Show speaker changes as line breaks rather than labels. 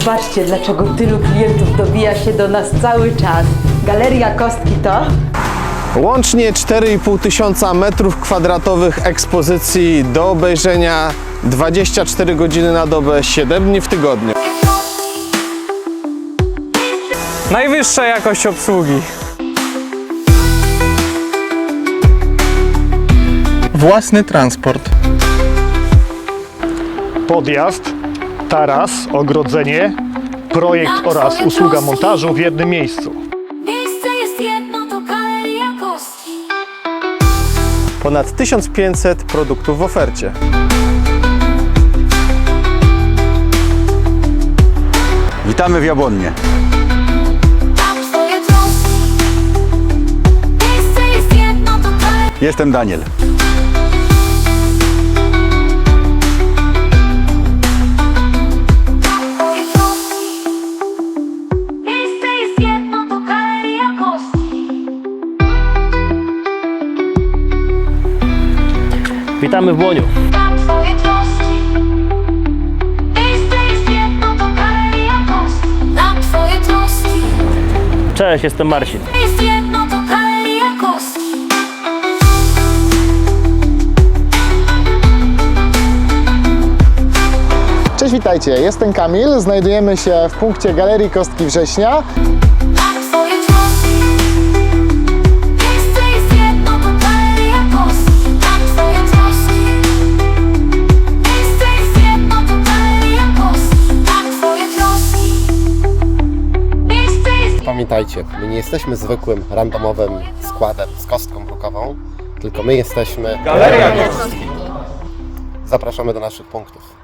Zobaczcie, dlaczego tylu klientów dobija się do nas cały czas. Galeria Kostki to...
Łącznie 4,5 tysiąca metrów kwadratowych ekspozycji do obejrzenia 24 godziny na dobę, 7 dni w tygodniu.
Najwyższa jakość obsługi.
Własny transport.
podjazd, taras, ogrodzenie, projekt oraz usługa montażu w jednym miejscu.
Miejsce jest jedno, to galeria kostki.
Ponad 1500 produktów w ofercie.
Witamy w Jabłonnie.
Tam twoje troski. Miejsce jest jedno, to galeria
Jestem Daniel.
Tam twoje troski.
Cześć, jestem Marcin.
Cześć, witajcie. Jestem Kamil. Znajdujemy się w punkcie Galerii Kostki Września.
Pamiętajcie, my nie jesteśmy zwykłym, randomowym składem z kostką brukową, tylko my jesteśmy... Galeria Zapraszamy do naszych punktów.